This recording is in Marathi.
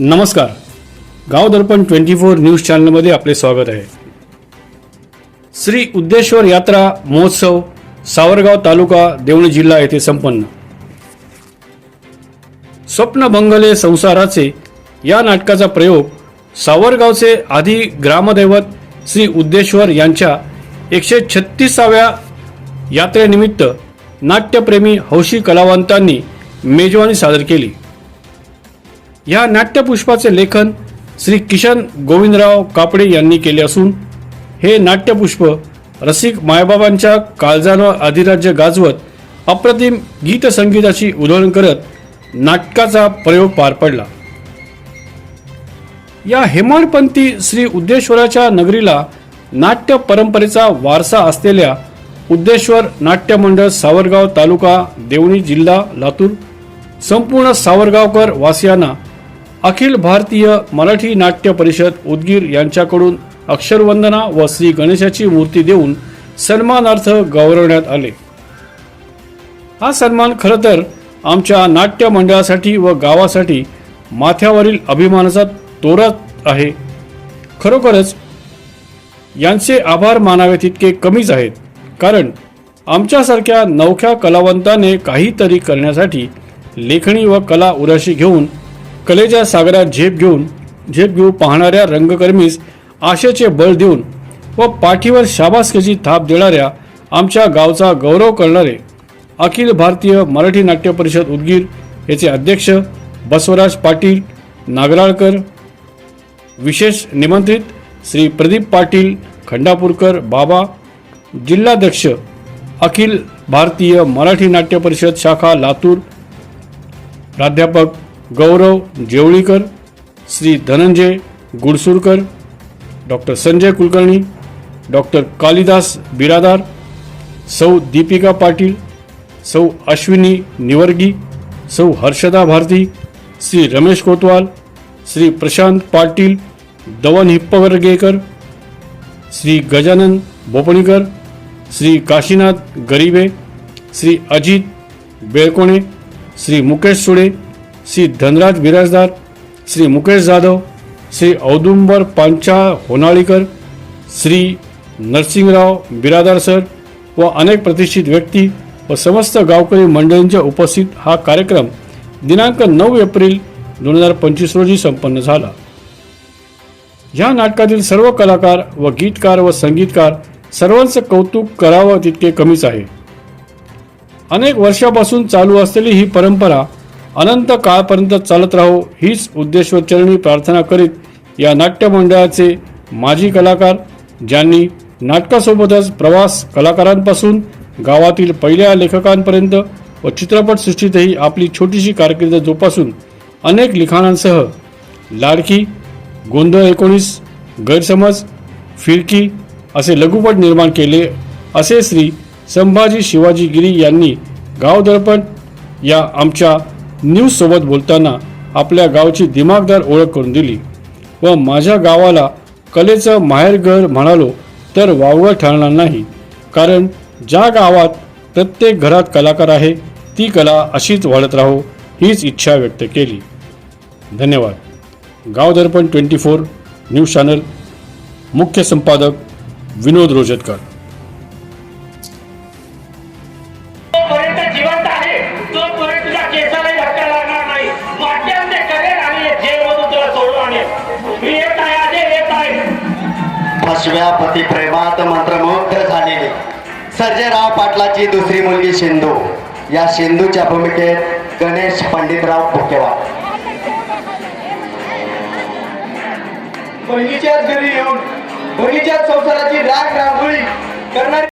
नमस्कार. गाव दर्पण ट्वेंटी फोर न्यूज चॅनलमध्ये आपले स्वागत आहे. श्री उद्देश्वर यात्रा महोत्सव सावरगाव तालुका देवणी जिल्हा येथे संपन्न. स्वप्न बंगले संसाराचे या नाटकाचा प्रयोग सावरगावचे आधी ग्रामदैवत श्री उद्देश्वर यांच्या एकशे छत्तीसाव्या यात्रेनिमित्त नाट्यप्रेमी हौशी कलावंतांनी मेजवानी सादर केली. या नाट्यपुष्पाचे लेखन श्री किशन गोविंदराव कापडे यांनी केले असून हे नाट्यपुष्प रसिक मायबाबांच्या काळजांवर अधिराज्य गाजवत अप्रतिम गीतसंगीताची उधळण करत नाटकाचा प्रयोग पार पडला. या हेमाडपंथी श्री उद्देश्वराच्या नगरीला नाट्य परंपरेचा वारसा असलेल्या उद्देश्वर नाट्य मंडळ सावरगाव तालुका देवणी जिल्हा लातूर संपूर्ण सावरगावकर वासियांना अखिल भारतीय मराठी नाट्य परिषद उदगीर यांच्याकडून अक्षरवंदना व श्री गणेशाची मूर्ती देऊन सन्मानार्थ गौरवण्यात आले. हा सन्मान खरं तर आमच्या नाट्य मंडळासाठी व गावासाठी माथ्यावरील अभिमानाचा तोरा आहे. खरोखरच यांचे आभार मानावे तितके कमीच आहेत. कारण आमच्यासारख्या नवख्या कलावंताने काहीतरी करण्यासाठी लेखणी व कला उराशी घेऊन कलेच्या सागरात झेप घेऊन झेप घेऊ पाहणाऱ्या रंगकर्मीस आशेचे बळ देऊन व पाठीवर शाबासकीची थाप देणाऱ्या आमच्या गावचा गौरव करणारे अखिल भारतीय मराठी नाट्य परिषद उदगीर याचे अध्यक्ष बसवराज पाटील नागराळकर विशेष निमंत्रित श्री प्रदीप पाटील खंडापूरकर बाबा जिल्हाध्यक्ष अखिल भारतीय मराठी नाट्य परिषद शाखा लातूर प्राध्यापक Gaurav Jewalikar Shri Dhananjay Gudsurkar doctor Sanjay Kulkarni doctor Kalidas Biradar Sau Deepika Patil Sau Ashwini Nivargi Sau Harshada Bharati Shri Ramesh Kotwal Shri Prashant Patil Davan Hippavargekar Shri Gajanan Bopanikar Shri Kashinath Garibe Shri Ajit Belkone Shri Mukesh Sude Shri Dhanraj Birajdar Shri Mukesh Jadhav Shri Audumbar Pancha Honalikar Shri Narsingrao Biradar sir व अनेक प्रतिष्ठित व्यक्ती व समस्त गावकरी मंडळींच्या उपस्थित हा कार्यक्रम दिनांक नऊ एप्रिल दोन हजार पंचवीस रोजी संपन्न झाला. या नाटकातील सर्व कलाकार व गीतकार व संगीतकार सर्वांचं कौतुक करावं तितके कमीच आहे. अनेक वर्षापासून चालू असलेली ही परंपरा अनंत काळपर्यंत चालत राहो हीच उद्देश्वरचरणी प्रार्थना करीत या नाट्यमंडळाचे माजी कलाकार ज्यांनी नाटकासोबतच प्रवास कलाकारांपासून गावातील पहिल्या लेखकांपर्यंत व चित्रपटसृष्टीतही आपली छोटीशी कारकीर्द जोपासून अनेक लिखाणांसह लाडकी गोंधळ एकोणीस गैरसमज फिरकी असे लघुपट निर्माण केले. असे श्री संभाजी शिवाजी गिरी यांनी गाव दर्पण या आमच्या न्यूज सोबत बोलताना आपल्या गावची दिमागदार ओळख करून दिली व माझ्या गावाला कलेचं माहेरघर म्हणालो तर वावगं ठरणार नाही. कारण ज्या गावात प्रत्येक घरात कलाकार आहे ती कला अशीच वाढत राहो हीच इच्छा व्यक्त केली. धन्यवाद. Gav Darpan twenty four news channel मुख्य संपादक विनोद रोजतकर आहे फसव्या पती प्रेमात मंत्रमुग्ध झालेली. सर्जेराव पाटलाची दुसरी मुलगी सिंधू या सिंधूच्या भूमिकेत गणेश पंडितराव बुकेवाड बहिणीच्याच घरी येऊन बहिणीच्याच संसाराची राग रांगोळी करणारी